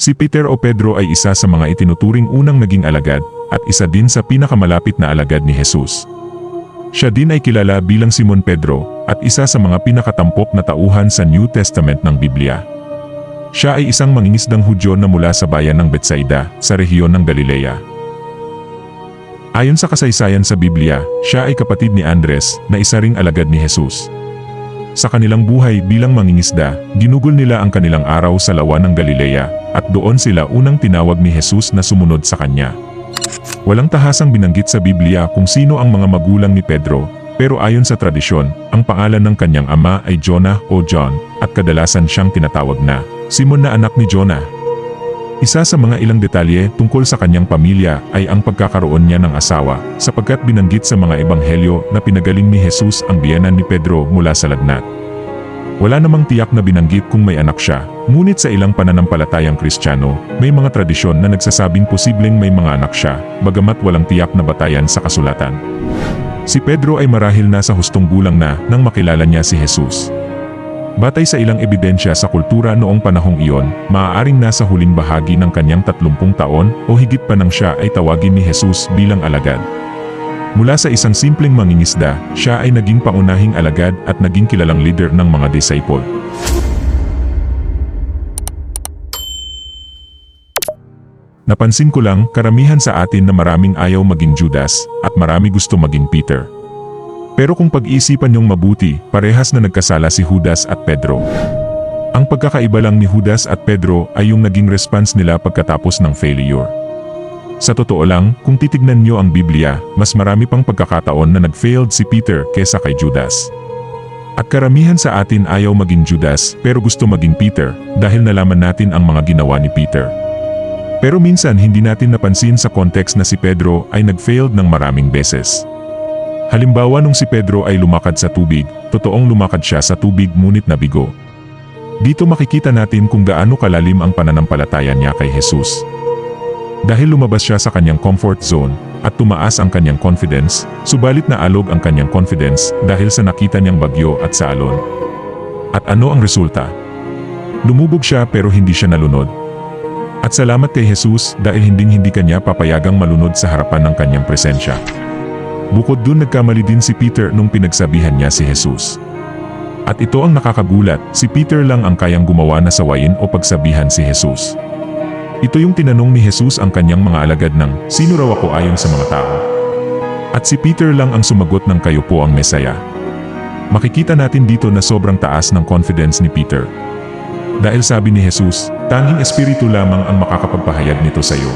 Si Peter o Pedro ay isa sa mga itinuturing unang naging alagad at isa din sa pinakamalapit na alagad ni Jesus. Siya din ay kilala bilang Simon Pedro at isa sa mga pinakatampok na tauhan sa New Testament ng Biblia. Siya ay isang mangingisdang Hudyo na mula sa bayan ng Betsaida sa rehiyon ng Galilea. Ayon sa kasaysayan sa Biblia, siya ay kapatid ni Andres na isa ring alagad ni Jesus. Sa kanilang buhay bilang mangingisda, ginugol nila ang kanilang araw sa lawa ng Galilea at doon sila unang tinawag ni Jesus na sumunod sa kanya. Walang tahasang binanggit sa Biblia kung sino ang mga magulang ni Pedro, pero ayon sa tradisyon, ang pangalan ng kanyang ama ay Jonah o John at kadalasan siyang tinatawag na Simon na anak ni Jonah. Isa sa mga ilang detalye tungkol sa kanyang pamilya ay ang pagkakaroon niya ng asawa sapagkat binanggit sa mga ebanghelyo na pinagaling ni Jesus ang biyenan ni Pedro mula sa lagnat. Wala namang tiyak na binanggit kung may anak siya, ngunit sa ilang pananampalatayang kristyano, may mga tradisyon na nagsasabing posibleng may mga anak siya, bagamat walang tiyak na batayan sa kasulatan. Si Pedro ay marahil nasa hustong gulang na nang makilala niya si Jesus. Batay sa ilang ebidensya sa kultura noong panahong iyon, maaaring nasa huling bahagi ng kanyang 30 taon o higit pa nang siya ay tawagin ni Jesus bilang alagad. Mula sa isang simpleng mangingisda, siya ay naging paunahing alagad at naging kilalang leader ng mga disciple. Napansin ko lang karamihan sa atin na maraming ayaw maging Judas at marami gusto maging Peter. Pero kung pag-iisipan niyong mabuti, parehas na nagkasala si Judas at Pedro. Ang pagkakaiba lang ni Judas at Pedro ay yung naging response nila pagkatapos ng failure. Sa totoo lang, kung titignan niyo ang Biblia, mas marami pang pagkakataon na nag-failed si Peter kesa kay Judas. At karamihan sa atin ayaw maging Judas pero gusto maging Peter dahil nalaman natin ang mga ginawa ni Peter. Pero minsan hindi natin napansin sa context na si Pedro ay nag-failed ng maraming beses. Halimbawa nung si Pedro ay lumakad sa tubig, totoong lumakad siya sa tubig ngunit nabigo. Dito makikita natin kung gaano kalalim ang pananampalataya niya kay Jesus. Dahil lumabas siya sa kanyang comfort zone at tumaas ang kanyang confidence, subalit naalog ang kanyang confidence dahil sa nakita niyang bagyo at sa. At ano ang resulta? Lumubog siya pero hindi siya nalunod. At salamat kay Jesus dahil hinding-hindi kanya papayagang malunod sa harapan ng kanyang presensya. Bukod dun nagkamali din si Peter nung pinagsabihan niya si Jesus. At ito ang nakakagulat, si Peter lang ang kayang gumawa na sawayin o pagsabihan si Jesus. Ito yung tinanong ni Jesus ang kanyang mga alagad ng, Sino raw ako ayon sa mga tao? At si Peter lang ang sumagot ng kayo po ang Mesaya. Makikita natin dito na sobrang taas ng confidence ni Peter. Dahil sabi ni Jesus, tanging espiritu lamang ang makakapagpahayag nito sa iyo.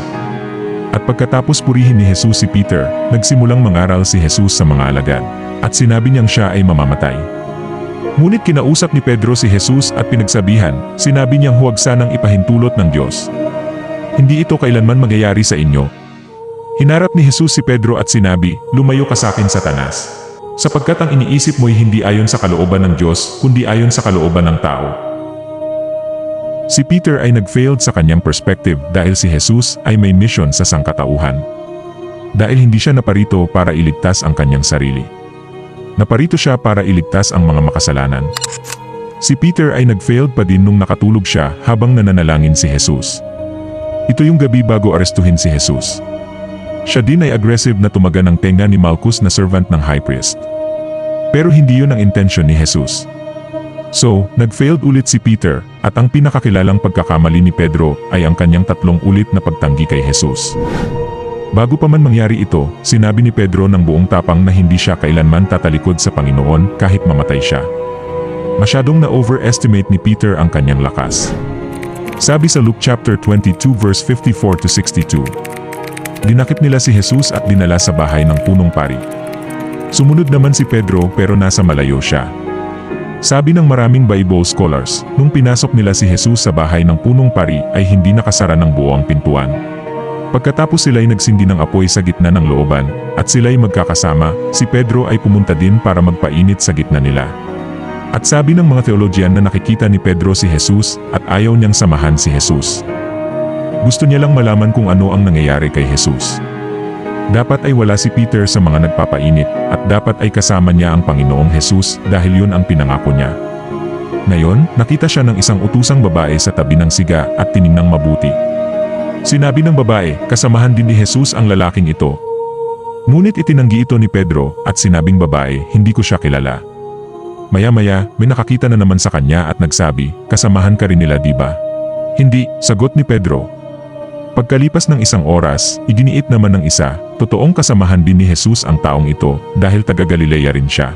At pagkatapos purihin ni Jesus si Peter, nagsimulang mangaral si Jesus sa mga alagad. At sinabi niyang siya ay mamamatay. Ngunit kinausap ni Pedro si Jesus at pinagsabihan, sinabi niyang huwag sanang ipahintulot ng Diyos. Hindi ito kailanman magyayari sa inyo. Hinarap ni Jesus si Pedro at sinabi, Lumayo ka sa akin, Satanas. Sapagkat ang iniisip mo'y hindi ayon sa kalooban ng Diyos, kundi ayon sa kalooban ng tao. Si Peter ay nag-failed sa kanyang perspective dahil si Jesus ay may mission sa sangkatauhan. Dahil hindi siya naparito para iligtas ang kanyang sarili. Naparito siya para iligtas ang mga makasalanan. Si Peter ay nag-failed pa din nung nakatulog siya habang nananalangin si Jesus. Ito yung gabi bago arestuhin si Jesus. Siya din ay aggressive na tumaga ng tenga ni Malchus na servant ng high priest. Pero hindi yun ang intention ni Jesus. So, nag-failed ulit si Peter, at ang pinakakilalang pagkakamali ni Pedro ay ang kanyang tatlong ulit na pagtanggi kay Jesus. Bago pa man mangyari ito, sinabi ni Pedro ng buong tapang na hindi siya kailanman tatalikod sa Panginoon kahit mamatay siya. Masyadong na-overestimate ni Peter ang kanyang lakas. Sabi sa Luke chapter 22 verse 54 to 62. Dinakip nila si Jesus at dinala sa bahay ng punong pari. Sumunod naman si Pedro pero nasa malayo siya. Sabi ng maraming Bible scholars, nung pinasok nila si Jesus sa bahay ng punong pari ay hindi nakasara ng buo ang pintuan. Pagkatapos sila'y nagsindi ng apoy sa gitna ng looban, at sila'y magkakasama, si Pedro ay pumunta din para magpainit sa gitna nila. At sabi ng mga teologyan na nakikita ni Pedro si Jesus at ayaw niyang samahan si Jesus. Gusto niya lang malaman kung ano ang nangyayari kay Jesus. Dapat ay wala si Peter sa mga nagpapainit at dapat ay kasama niya ang Panginoong Jesus dahil yun ang pinangako niya. Ngayon, nakita siya ng isang utusang babae sa tabi ng siga at tiningnang mabuti. Sinabi ng babae, kasamahan din ni Jesus ang lalaking ito. Ngunit itinanggi ito ni Pedro at sinabing babae, hindi ko siya kilala. Maya-maya, may nakakita na naman sa kanya at nagsabi, kasamahan ka rin nila di ba? Hindi, sagot ni Pedro. Pagkalipas ng isang oras, iginiit naman ng isa, totoong kasamahan din ni Jesus ang taong ito dahil taga Galilea rin siya.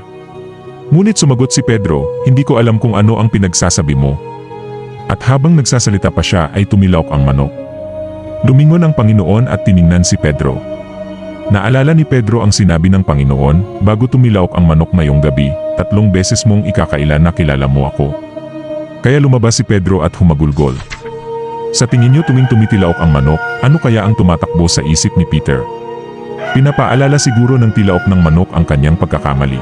Ngunit sumagot si Pedro, hindi ko alam kung ano ang pinagsasabi mo. At habang nagsasalita pa siya ay tumilawk ang manok. Lumingon ang Panginoon at tiningnan si Pedro. Naalala ni Pedro ang sinabi ng Panginoon bago tumilawk ang manok ngayong gabi, tatlong beses mong ikakailan na kilala mo ako. Kaya lumabas si Pedro at humagulgol. Sa tingin niyo tuwing tumitilaok ang manok, ano kaya ang tumatakbo sa isip ni Peter? Pinapaalala siguro ng tilaok ng manok ang kanyang pagkakamali.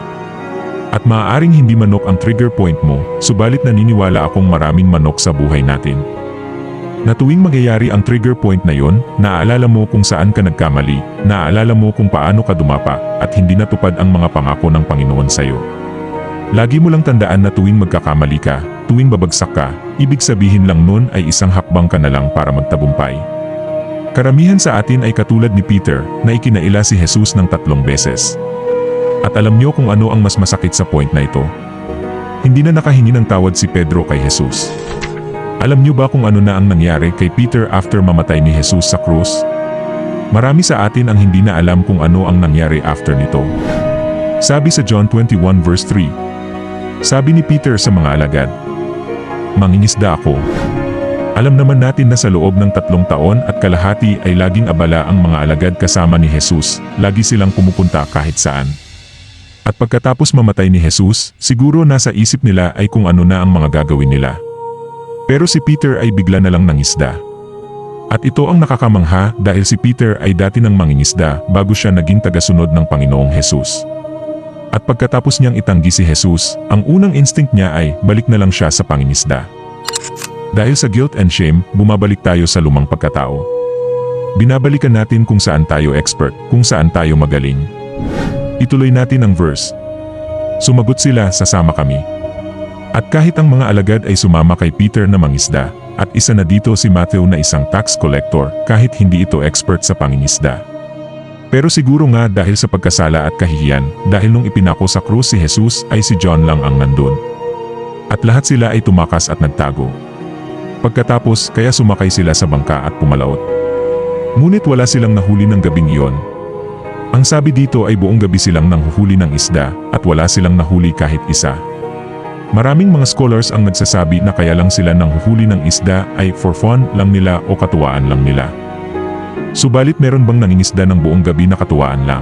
At maaaring hindi manok ang trigger point mo, subalit naniniwala akong maraming manok sa buhay natin. Na tuwing magyayari ang trigger point na yon, naaalala mo kung saan ka nagkamali, naaalala mo kung paano ka dumapa, at hindi natupad ang mga pangako ng Panginoon sa iyo. Lagi mo lang tandaan na tuwing magkakamali ka, tuwing babagsak ka, ibig sabihin lang nun ay isang hakbang ka na lang para magtagumpay. Karamihan sa atin ay katulad ni Peter na ikinaila si Jesus ng tatlong beses. At alam niyo kung ano ang mas masakit sa point na ito? Hindi na nakahingi ng tawad si Pedro kay Jesus. Alam niyo ba kung ano na ang nangyari kay Peter after mamatay ni Jesus sa krus? Marami sa atin ang hindi na alam kung ano ang nangyari after nito. Sabi sa John 21 verse 3, Sabi ni Peter sa mga alagad, Mangingisda ako. Alam naman natin na sa loob ng tatlong taon at kalahati ay laging abala ang mga alagad kasama ni Jesus, lagi silang pumupunta kahit saan. At pagkatapos mamatay ni Jesus, siguro nasa isip nila ay kung ano na ang mga gagawin nila. Pero si Peter ay bigla na lang nangisda. At ito ang nakakamangha dahil si Peter ay dati ng mangingisda bago siya naging tagasunod ng Panginoong Jesus. At pagkatapos niyang itanggi si Jesus, ang unang instinct niya ay balik na lang siya sa pangingisda. Dahil sa guilt and shame, bumabalik tayo sa lumang pagkatao. Binabalikan natin kung saan tayo expert, kung saan tayo magaling. Ituloy natin ang verse. Sumagot sila, sasama kami. At kahit ang mga alagad ay sumama kay Peter na mangisda, at isa na dito si Matthew na isang tax collector kahit hindi ito expert sa pangingisda. Pero siguro nga dahil sa pagkasala at kahihiyan, dahil nung ipinako sa krus si Jesus ay si John lang ang nandun. At lahat sila ay tumakas at nagtago. Pagkatapos kaya sumakay sila sa bangka at pumalaot. Ngunit wala silang nahuli ng gabing iyon. Ang sabi dito ay buong gabi silang nanghuhuli ng isda at wala silang nahuli kahit isa. Maraming mga scholars ang nagsasabi na kaya lang sila nanghuhuli ng isda ay for fun lang nila o katuwaan lang nila. Subalit meron bang nangingisda ng buong gabi na katuwaan lang?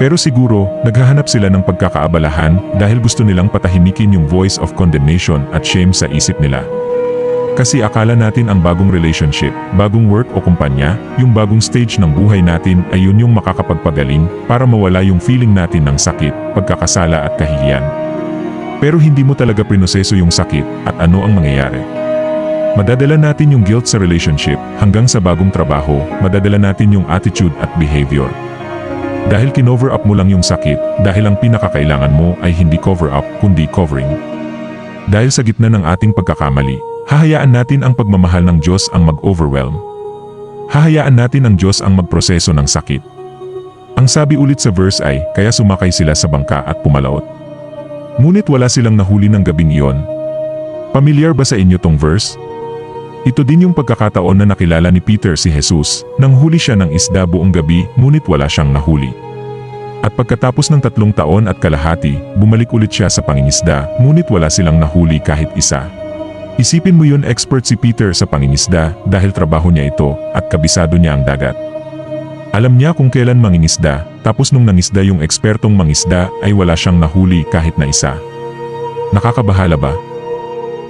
Pero siguro, naghahanap sila ng pagkakaabalahan dahil gusto nilang patahimikin yung voice of condemnation at shame sa isip nila. Kasi akala natin ang bagong relationship, bagong work o kumpanya, yung bagong stage ng buhay natin ay yun yung makakapagpagaling para mawala yung feeling natin ng sakit, pagkakasala at kahihiyan. Pero hindi mo talaga prinoseso yung sakit at ano ang mangyayari. Madadala natin yung guilt sa relationship hanggang sa bagong trabaho, madadala natin yung attitude at behavior. Dahil kinover up mo lang yung sakit, dahil ang pinakakailangan mo ay hindi cover up kundi covering. Dahil sa gitna ng ating pagkakamali, hahayaan natin ang pagmamahal ng Diyos ang mag-overwhelm. Hahayaan natin ang Diyos ang magproseso ng sakit. Ang sabi ulit sa verse ay, kaya sumakay sila sa bangka at pumalaot. Ngunit wala silang nahuli ng gabing iyon. Pamilyar ba sa inyo tong verse? Ito din yung pagkakataon na nakilala ni Peter si Jesus, nang huli siya ng isda buong gabi ngunit wala siyang nahuli. At pagkatapos ng tatlong taon at kalahati, bumalik ulit siya sa pangingisda, ngunit wala silang nahuli kahit isa. Isipin mo yun expert si Peter sa pangingisda dahil trabaho niya ito at kabisado niya ang dagat. Alam niya kung kailan mangingisda, tapos nung nangisda yung ekspertong mangisda ay wala siyang nahuli kahit na isa. Nakakabahala ba?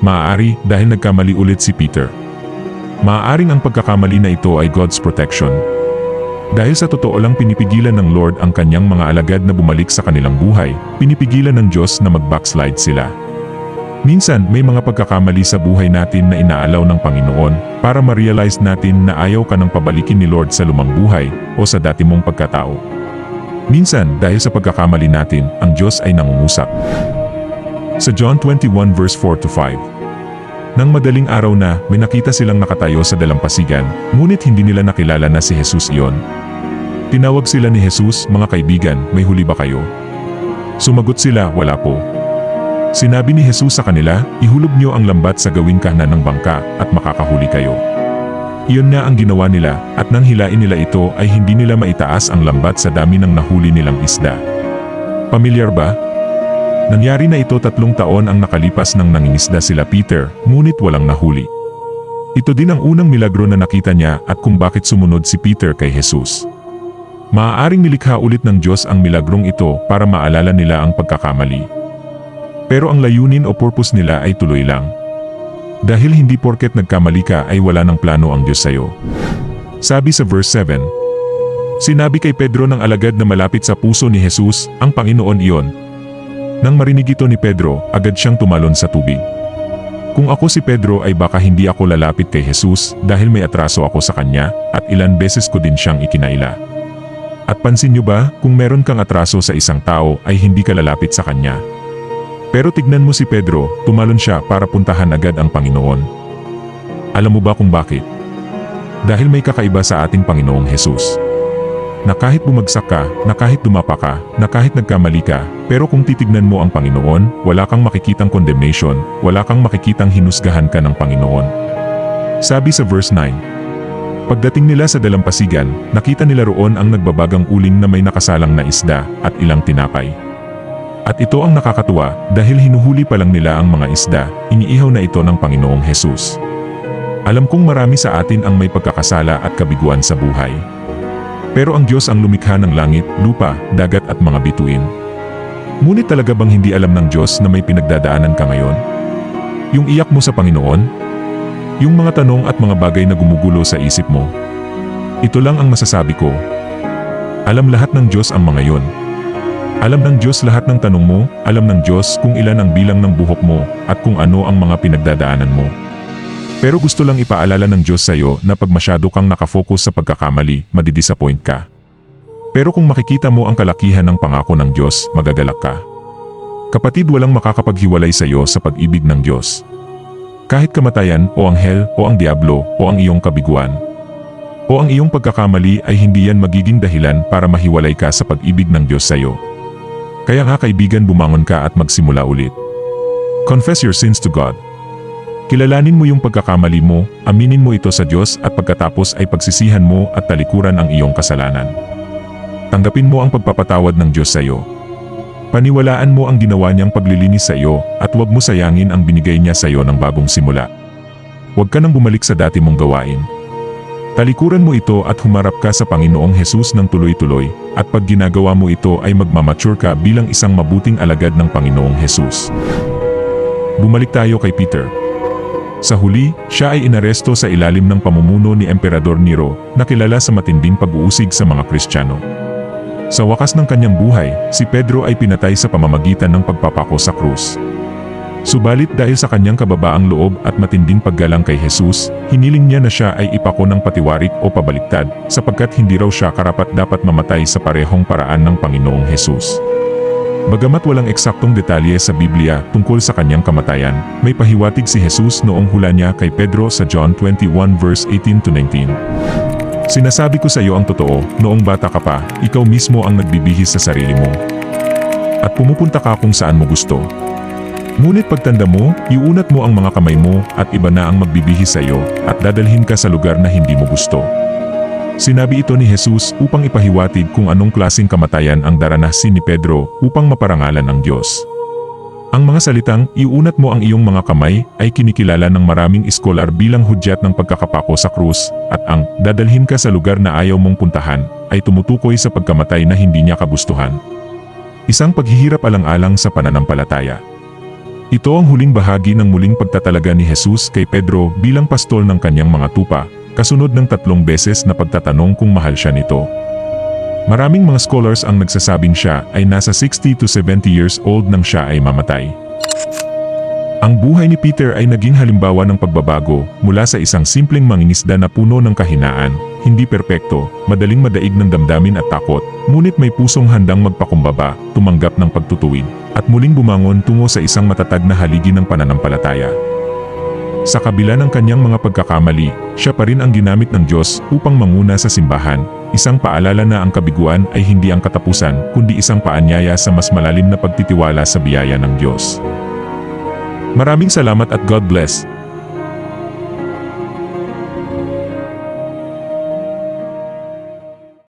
Maaari dahil nagkamali ulit si Peter. Maaaring ang pagkakamali na ito ay God's protection. Dahil sa totoo lang pinipigilan ng Lord ang kanyang mga alagad na bumalik sa kanilang buhay, pinipigilan ng Diyos na mag-backslide sila. Minsan may mga pagkakamali sa buhay natin na inaalaw ng Panginoon para ma-realize natin na ayaw ka ng pabalikin ni Lord sa lumang buhay o sa dati mong pagkatao. Minsan dahil sa pagkakamali natin, ang Diyos ay nangungusap. Sa John 21 verse 4 to 5. Nang madaling araw na, may nakita silang nakatayo sa dalampasigan, ngunit hindi nila nakilala na si Jesus iyon. Tinawag sila ni Jesus, mga kaibigan, may huli ba kayo? Sumagot sila, wala po. Sinabi ni Jesus sa kanila, ihulog niyo ang lambat sa gawing kanan ng bangka at makakahuli kayo. Iyon na ang ginawa nila at nang hilain nila ito ay hindi nila maitaas ang lambat sa dami ng nahuli nilang isda. Pamilyar ba? Nangyari na ito tatlong taon ang nakalipas nang nangingisda sila Peter, ngunit walang nahuli. Ito din ang unang milagro na nakita niya at kung bakit sumunod si Peter kay Jesus. Maaaring nilikha ulit ng Diyos ang milagrong ito para maalala nila ang pagkakamali. Pero ang layunin o purpose nila ay tuloy lang. Dahil hindi porket nagkamali ka ay wala ng plano ang Diyos sa'yo. Sabi sa verse 7, Sinabi kay Pedro ng alagad na malapit sa puso ni Jesus, ang Panginoon iyon. Nang marinig ito ni Pedro, agad siyang tumalon sa tubig. Kung ako si Pedro ay baka hindi ako lalapit kay Jesus dahil may atraso ako sa kanya at ilan beses ko din siyang ikinaila. At pansin niyo ba, kung meron kang atraso sa isang tao ay hindi ka lalapit sa kanya. Pero tignan mo si Pedro, tumalon siya para puntahan agad ang Panginoon. Alam mo ba kung bakit? Dahil may kakaiba sa ating Panginoong Jesus. Na kahit bumagsak ka, na kahit dumapa ka, na kahit nagkamali ka, pero kung titignan mo ang Panginoon, wala kang makikitang condemnation, wala kang makikitang hinusgahan ka ng Panginoon. Sabi sa verse 9, Pagdating nila sa dalampasigan, nakita nila roon ang nagbabagang uling na may nakasalang na isda at ilang tinapay. At ito ang nakakatuwa dahil hinuhuli pa lang nila ang mga isda, iniihaw na ito ng Panginoong Jesus. Alam kong marami sa atin ang may pagkakasala at kabiguan sa buhay. Pero ang Diyos ang lumikha ng langit, lupa, dagat at mga bituin. Ngunit talaga bang hindi alam ng Diyos na may pinagdadaanan ka ngayon? Yung iyak mo sa Panginoon, yung mga tanong at mga bagay na gumugulo sa isip mo. Ito lang ang masasabi ko. Alam lahat ng Diyos ang mga yon. Alam ng Diyos lahat ng tanong mo, alam ng Diyos kung ilan ang bilang ng buhok mo at kung ano ang mga pinagdadaanan mo. Pero gusto lang ipaalala ng Diyos sa iyo na pag masyado kang nakafocus sa pagkakamali, madidisappoint ka. Pero kung makikita mo ang kalakihan ng pangako ng Diyos, magagalak ka. Kapatid walang makakapaghiwalay sa iyo sa pag-ibig ng Diyos. Kahit kamatayan o anghel o ang diablo o ang iyong kabiguan. O ang iyong pagkakamali ay hindi yan magiging dahilan para mahiwalay ka sa pag-ibig ng Diyos sa iyo. Kaya nga kaibigan bumangon ka at magsimula ulit. Confess your sins to God. Kilalanin mo yung pagkakamali mo, aminin mo ito sa Diyos at pagkatapos ay pagsisihan mo at talikuran ang iyong kasalanan. Tanggapin mo ang pagpapatawad ng Diyos sa iyo. Paniwalaan mo ang ginawa niyang paglilinis sa iyo at huwag mo sayangin ang binigay niya sa iyo ng bagong simula. Huwag ka nang bumalik sa dati mong gawain. Talikuran mo ito at humarap ka sa Panginoong Hesus ng tuloy-tuloy at pag ginagawa mo ito ay magmamature ka bilang isang mabuting alagad ng Panginoong Hesus. Bumalik tayo kay Peter. Sa huli, siya ay inaresto sa ilalim ng pamumuno ni Emperador Nero na kilala sa matinding pag-uusig sa mga Kristiyano. Sa wakas ng kanyang buhay, si Pedro ay pinatay sa pamamagitan ng pagpapako sa krus. Subalit dahil sa kanyang kababaang loob at matinding paggalang kay Jesus, hiniling niya na siya ay ipako ng patiwarik o pabaliktad sapagkat hindi raw siya karapat dapat mamatay sa parehong paraan ng Panginoong Jesus. Bagamat walang eksaktong detalye sa Biblia tungkol sa kanyang kamatayan, may pahiwatig si Jesus noong hula niya kay Pedro sa John 21 verse 18 to 19. Sinasabi ko sa iyo ang totoo, noong bata ka pa, ikaw mismo ang nagbibihis sa sarili mo. At pumupunta ka kung saan mo gusto. Ngunit pagtanda mo, iunat mo ang mga kamay mo at iba na ang magbibihis sa iyo at dadalhin ka sa lugar na hindi mo gusto. Sinabi ito ni Jesus upang ipahiwatig kung anong klasing kamatayan ang daranasin ni Pedro upang maparangalan ang Diyos. Ang mga salitang, iunat mo ang iyong mga kamay, ay kinikilala ng maraming iskolar bilang hudyat ng pagkakapako sa krus, at ang, dadalhin ka sa lugar na ayaw mong puntahan, ay tumutukoy sa pagkamatay na hindi niya kagustuhan. Isang paghihirap alang-alang sa pananampalataya. Ito ang huling bahagi ng muling pagtatalaga ni Jesus kay Pedro bilang pastol ng kanyang mga tupa, kasunod ng tatlong beses na pagtatanong kung mahal siya nito. Maraming mga scholars ang nagsasabing siya ay nasa 60 to 70 years old nang siya ay mamatay. Ang buhay ni Peter ay naging halimbawa ng pagbabago mula sa isang simpleng mangingisda na puno ng kahinaan, hindi perpekto, madaling madaig ng damdamin at takot, ngunit may pusong handang magpakumbaba, tumanggap ng pagtutuwid, at muling bumangon tungo sa isang matatag na haligi ng pananampalataya. Sa kabila ng kanyang mga pagkakamali, siya pa rin ang ginamit ng Diyos upang manguna sa simbahan, isang paalala na ang kabiguan ay hindi ang katapusan kundi isang paanyaya sa mas malalim na pagtitiwala sa biyaya ng Diyos. Maraming salamat at God bless.